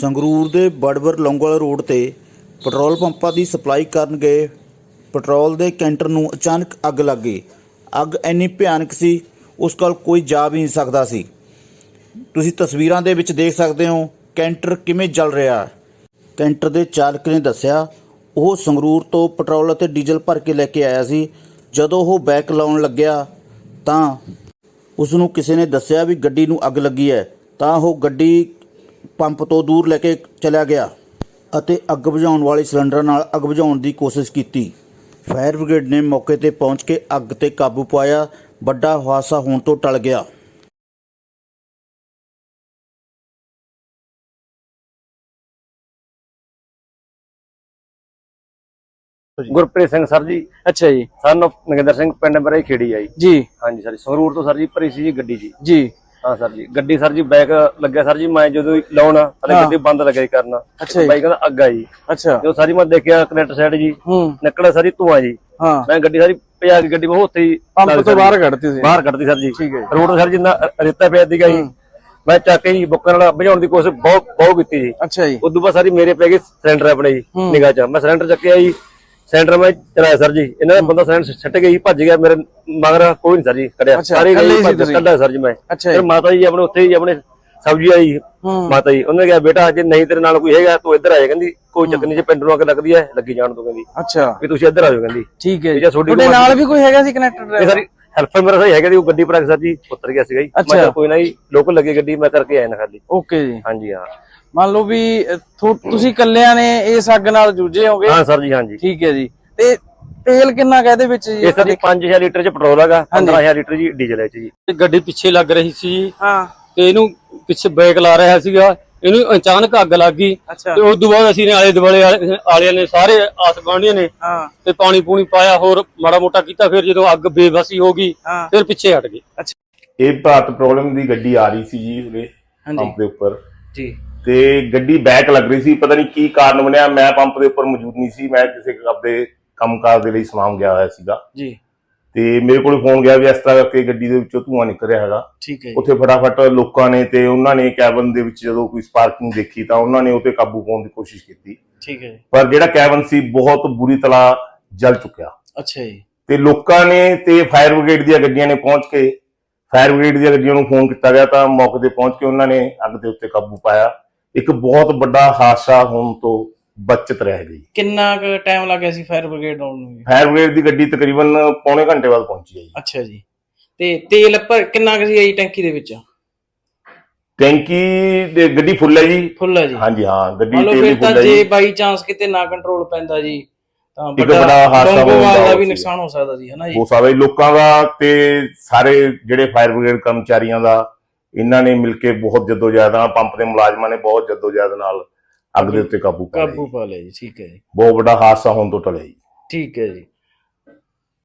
ਸੰਗਰੂਰ ਦੇ ਬੜਬਰ ਲੌਂਗੋਵਾਲ ਰੋਡ ਤੇ ਪੈਟਰੋਲ ਪੰਪਾਂ ਦੀ ਸਪਲਾਈ ਕਰਨ ਗਏ। ਪੈਟਰੋਲ ਦੇ ਕੈਂਟਰ ਨੂੰ ਅਚਾਨਕ ਅੱਗ ਲੱਗ ਗਈ। ਅੱਗ ਇੰਨੀ ਭਿਆਨਕ ਸੀ, ਉਸ ਕੋਲ ਕੋਈ ਜਾ ਵੀ ਨਹੀਂ ਸਕਦਾ ਸੀ। ਤੁਸੀਂ ਤਸਵੀਰਾਂ ਦੇ ਵਿੱਚ ਦੇਖ ਸਕਦੇ ਹੋ ਕੈਂਟਰ ਕਿਵੇਂ ਜਲ ਰਿਹਾ। ਕੈਂਟਰ ਦੇ ਚਾਲਕ ਨੇ ਦੱਸਿਆ, ਉਹ ਸੰਗਰੂਰ ਤੋਂ ਪੈਟਰੋਲ ਅਤੇ ਡੀਜ਼ਲ ਭਰ ਕੇ ਲੈ ਕੇ ਆਇਆ ਸੀ। ਜਦੋਂ ਉਹ ਬੈਕ ਲਾਉਣ ਲੱਗਿਆ, ਤਾਂ ਉਸ ਨੂੰ ਕਿਸੇ ਨੇ ਦੱਸਿਆ ਵੀ ਗੱਡੀ ਨੂੰ ਅੱਗ ਲੱਗੀ ਹੈ। ਤਾਂ ਉਹ ਗੱਡੀ ਪੰਪ ਤੋਂ ਦੂਰ ਲੈ ਕੇ ਚਲਾ ਗਿਆ ਅਤੇ ਅੱਗ ਬੁਝਾਉਣ ਵਾਲੇ ਸਿਲੰਡਰ ਨਾਲ ਅੱਗ ਬੁਝਾਉਣ ਦੀ ਕੋਸ਼ਿਸ਼ ਕੀਤੀ। ਫਾਇਰ ਬ੍ਰਿਗੇਡ ਨੇ ਮੌਕੇ ਤੇ ਪਹੁੰਚ ਕੇ ਅੱਗ ਤੇ ਕਾਬੂ ਪਾਇਆ। ਵੱਡਾ ਹਾਦਸਾ ਹੋਣ ਤੋਂ ਟਲ ਗਿਆ। ਗੁਰਪ੍ਰੀਤ ਸਿੰਘ ਸਰ ਜੀ। ਅੱਛਾ ਜੀ। ਸਨ of ਨਗਿੰਦਰ ਸਿੰਘ ਪਿੰਡ ਬਰੇ ਖੇੜੀ ਆ ਜੀ। ਜੀ। ਹਾਂਜੀ ਸਰ ਸੰਗਰੂਰ ਤੋਂ ਸਰ ਜੀ ਭਰੀ ਸੀ ਜੀ ਗੱਡੀ ਜੀ। ਜੀ। ਹਾਂ ਸਰ ਜੀ। ਗੱਡੀ ਸਰ ਜੀ ਬੈਕ ਲੱਗਿਆ ਸਰ ਜੀ ਮੈਂ ਜਦੋਂ ਲਾਉਣ ਹਾਂ। ਗੱਡੀ ਬੰਦ ਲੱਗੇ ਕਰਨਾ। ਬਾਈਕ ਕਹਿੰਦਾ ਅੱਗ ਜੀ। ਅੱਛਾ। ਜਦੋਂ ਸਾਰੀ ਮੈਂ ਦੇਖਿਆ ਕਨੈਕਟ ਸਾਈਡ ਜੀ ਨਿਕਲਿਆ ਸਾਰੀ ਧੂਆਂ ਜੀ। ਮੈਂ ਗੱਡੀ ਸਾਰੀ ਭਜਾ ਕੇ ਗੱਡੀ ਮੈਂ ਉੱਥੇ ਹੀ ਪੰਪ ਤੋਂ ਬਾਹਰ। ਕੱਢਤੀ ਸੀ। ਬਾਹਰ ਕੱਢਤੀ ਸਰ ਜੀ। ਠੀਕ ਹੈ। ਰੋਡ ਸਰ ਜੀ ਨਾ ਰੇਤਾ ਪਿਆ ਸੀਗਾ ਜੀ। ਮੈਂ ਚੱਕ ਕੇ ਜੀ ਬੁੱਕਰ ਨਾਲ ਭਜਾਉਣ ਦੀ ਕੋਸ਼ਿਸ਼ ਬਹੁਤ ਬਹੁਤ ਕੀਤੀ ਜੀ। ਅੱਛਾ ਜੀ। ਉਦੋਂ ਬਾਅਦ ਸਾਰੀ ਮੇਰੇ ਪੈ ਗਏ ਸਿਲੰਡਰ ਆਪਣੇ ਜੀ। ਨਿਗਾਹ ਚ। ਮੈਂ ਸਿਲੰਡਰ ਚੱਕਿਆ ਜੀ। ਸਿਲੰਡਰ ਮੈਂ ਚਲਾਇਆ ਸਰ ਜੀ। ਇਹਨਾਂ ਦਾ ਬੰਦਾ ਸਿਲੰਡਰ ਛੱਟ ਗਿਆ ਜੀ ਭੱਜ ਗਿਆ ਮੇਰੇ ਮਗਰ ਕੋਈ ਨਹੀਂ ਸਰ ਜੀ ਕਰਿਆ ਸਾਰੇ ਗਏ ਹੀ? ਕੱਢਿਆ ਸਰ ਜੀ ਮੈਂ। ਫਿਰ ਮਾਤਾ ਜੀ ਆਪਣੇ ਉੱਥੇ ਹੀ ਆਪਣੇ ਸਬਜ਼ੀ ਆਈ ਹੂੰ। ਮਾਤਾ ਜੀ ਉਹਨੇ ਕਿਹਾ ਬੇਟਾ ਜੇ ਨਹੀਂ ਤੇਰੇ ਨਾਲ ਕੋਈ ਹੈਗਾ ਤੂੰ ਇੱਧਰ ਆ ਜਾ ਕਹਿੰਦੀ ਕੋਈ ਚੱਕਰ ਨਹੀਂ ਜੇ ਪਿੰਡ ਨੂੰ ਅੱਗ ਲੱਗਦੀ ਹੈ ਲੱਗੀ ਜਾਣ ਤੋਂ ਕਹਿੰਦੀ। ਅੱਛਾ। ਵੀ ਤੁਸੀਂ ਇੱਧਰ ਆ ਜਾਓ ਕਹਿੰਦੀ। ਠੀਕ ਹੈ ਜੀ। ਤੁਹਾਡੀ ਨਾਲ ਵੀ ਕੋਈ ਹੈਗਾ ਸੀ ਕਨੈਕਟਰ ਇਹ ਡਰਾਈਵਰ ਸਾਰੀ ਹੈਲਪਰ ਮੇਰਾ ਸਹੀ ਹੈਗਾ ਜੀ ਉਹ ਗੱਡੀ ਪਰ ਸਰ ਜੀ ਉਤਰ ਗਿਆ ਸੀਗਾ ਜੀ। ਮੈਂ। ਕਿਹਾ ਕੋਈ ਨਾ ਜੀ ਲੋਕਲ ਲੱਗੀ ਗੱਡੀ ਮੈਂ ਕਰਕੇ ਆਇਆ ਨਾ ਖਾਲੀ। ਓਕੇ ਜੀ। ਹਾਂਜੀ ਹਾਂ। ਮੰਨ ਲਓ ਵੀ ਤੁਸੀਂ ਇਕੱਲਿਆਂ ਨੇ ਇਸ ਅੱਗ ਨਾਲ ਜੂਝੇ ਹੋਗੇ? ਹਾਂ ਸਰ ਜੀ ਹਾਂਜੀ ਠੀਕ ਹੈ ਜੀ। ਤੇ ਤੇਲ ਕਿੰਨਾ ਕੁ ਇਹਦੇ ਵਿੱਚ ਜੀ? ਜੀ 5000 ਲੀਟਰ ਚ ਪੈਟਰੋਲ ਹੈਗਾ 15000 ਲੀਟਰ ਜੀ ਡੀਜ਼ਲ ਹੈ ਜੀ। ਗੱਡੀ ਪਿੱਛੇ ਲੱਗ ਰਹੀ ਸੀ। ਹਾਂ। ਤੇ ਇਹਨੂੰ ਪਿੱਛੇ ਬ੍ਰੇਕ ਲਾ ਰਿਹਾ ਸੀਗਾ। ਇਹਨੂੰ ਅਚਾਨਕ ਅੱਗ ਲੱਗ ਗਈ। ਅੱਛਾ। ਤੇ ਉਸ ਤੋਂ ਬਾਅਦ ਅਸੀਂ ਨੇ ਆਲੇ ਦੁਆਲੇ ਵਾਲੇ- ਨੇ ਸਾਰੇ ਆਸ ਗੁਆਂਢੀਆਂ ਨੇ ਹਾਂ। ਤੇ ਪਾਣੀ ਪੂਣੀ ਪਾਇਆ ਹੋਰ ਮਾੜਾ ਮੋਟਾ ਕੀਤਾ ਫਿਰ ਜਦੋਂ ਅੱਗ ਬੇਵਸੀ ਹੋ ਗਈ ਹਾਂ। ਫਿਰ ਪਿੱਛੇ ਹਟ ਗਏ। ਇਹ ਭਾਰਤ ਪ੍ਰੋਬਲਮ ਦੀ ਗੱਡੀ ਆ ਰਹੀ ਸੀ ਜੀ ਉਹਦੇ ਹਾਂਜੀ। ਪੰਪ ਦੇ ਉੱਪਰ। ਜੀ। ਤੇ ਗੱਡੀ ਬੈਕ ਲੱਗ ਰਹੀ ਸੀ ਪਤਾ ਨਹੀਂ ਕੀ ਕਾਰਨ ਬਣਿਆ ਮੈਂ ਪੰਪ ਦੇ ਉੱਪਰ ਮੌਜੂਦ ਨਹੀਂ ਸੀ ਮੈਂ ਕਿਸੇ ਆਪਦੇ ਕੰਮਕਾਰ ਦੇ ਲਈ ਸਮਾਮ ਗਿਆ ਹੋਇਆ ਸੀਗਾ। ਜੀ। ਤੇ ਮੇਰੇ ਕੋਲ ਫੋਨ ਗਿਆ ਵੀ ਇਸ ਤਰ੍ਹਾਂ ਕਰਕੇ ਗੱਡੀ ਦੇ ਵਿੱਚੋਂ ਧੂੰਆਂ ਨਿਕਲ ਰਿਹਾ ਹੈਗਾ। ਠੀਕ ਹੈ ਜੀ। ਉੱਥੇ ਫਟਾਫਟ ਲੋਕਾਂ ਨੇ ਤੇ ਉਹਨਾਂ ਨੇ ਕੈਬਨ ਦੇ ਵਿੱਚ ਜਦੋਂ ਕੋਈ ਸਪਾਰਕਿੰਗ ਦੇਖੀ ਤਾਂ ਉਹਨਾਂ ਨੇ ਉਹ ਤੇ ਕਾਬੂ ਪਾਉਣ ਦੀ ਕੋਸ਼ਿਸ਼ ਕੀਤੀ। ਠੀਕ ਹੈ ਜੀ। ਪਰ ਜਿਹੜਾ ਕੈਬਨ ਸੀ ਬਹੁਤ ਬੁਰੀ ਤਰ੍ਹਾਂ ਜਲ ਚੁੱਕਿਆ। ਅੱਛਾ ਜੀ। ਤੇ ਲੋਕਾਂ ਨੇ ਤੇ ਫਾਇਰ ਬ੍ਰਿਗੇਡ ਦੀਆਂ ਗੱਡੀਆਂ ਨੇ ਪਹੁੰਚ ਕੇ ਫਾਇਰ ਬ੍ਰਿਗੇਡ ਦੀਆਂ ਗੱਡੀਆਂ ਨੂੰ ਫੋਨ ਕੀਤਾ ਗਿਆ ਤਾਂ ਮੌਕੇ ਤੇ ਪਹੁੰਚ ਕੇ ਉਹਨਾਂ ਨੇ ਅੱਗ ਦੇ ਉੱਤੇ ਕਾਬੂ ਪਾਇਆ। ਇੱਕ ਬਹੁਤ ਵੱਡਾ ਹਾਦਸਾ ਹੋਣ ਤੋਂ ਬਚਤ ਰਹਿ ਗਈ। ਕਿੰਨਾ ਕੁ ਟਾਈਮ ਲੱਗਿਆ ਸੀ ਫਾਇਰ ਬ੍ਰਿਗੇਡ ਆਉਣ ਨੂੰ? ਜੀ? ਫਾਇਰ ਬ੍ਰਿਗੇਡ ਦੀ ਗੱਡੀ ਤਕਰੀਬਨ ਪੌਣੇ ਘੰਟੇ ਬਾਅਦ ਪਹੁੰਚੀ ਹੈ ਜੀ। ਅੱਛਾ ਜੀ। ਤੇ ਤੇਲ ਪਰ ਕਿੰਨਾ ਕੁ ਸੀ ਜੀ ਟੈਂਕੀ ਦੇ ਵਿੱਚ? ਟੈਂਕੀ ਦੇ ਗੱਡੀ ਫੁੱਲ ਹੈ ਜੀ। ਫੁੱਲ ਹੈ ਜੀ। ਹਾਂਜੀ ਹਾਂ ਗੱਡੀ ਮੰਨ ਲਓ ਤੇਲ ਦੀ ਫਿਰ ਤਾਂ ਫੁੱਲ ਹੈ ਜੇ। ਜੀ ਬਾਈ ਚਾਂਸ ਕਿਤੇ ਨਾ ਕੰਟਰੋਲ ਪੈਂਦਾ ਜੀ ਤਾਂ ਬੜਾ ਹਾਦਸਾ ਲੌਂਗੋਵਾਲ ਹੋਣ ਦਾ ਦਾ ਵੀ। ਨੁਕਸਾਨ ਹੋ ਸਕਦਾ ਸੀ ਹਨਾ ਜੀ? ਹੋ ਸਕਦਾ ਜੀ। ਲੋਕਾਂ ਦਾ ਤੇ ਸਾਰੇ ਜਿਹੜੇ ਫਾਇਰ ਬ੍ਰਿਗੇਡ ਕਰਮਚਾਰੀਆਂ ਦਾ ਇਹਨਾਂ ਨੇ ਮਿਲ ਕੇ ਬਹੁਤ ਜਦੋਜਹਿਦ ਨਾਲ ਪੰਪ ਦੇ ਮੁਲਾਜ਼ਮਾਂ ਨੇ ਬਹੁਤ ਜਦੋਜਹਿਦ ਨਾਲ ਅੱਗ ਦੇ ਉੱਤੇ ਕਾਬੂ ਪਾਇਆ ਕਾਬੂ ਜੀ। ਪਾ ਲਿਆ ਜੀ ਠੀਕ ਹੈ ਜੀ ਬਹੁਤ ਵੱਡਾ ਹਾਦਸਾ ਹੋਣ ਤੋਂ ਟਲਿਆ ਜੀ ਠੀਕ ਹੈ ਜੀ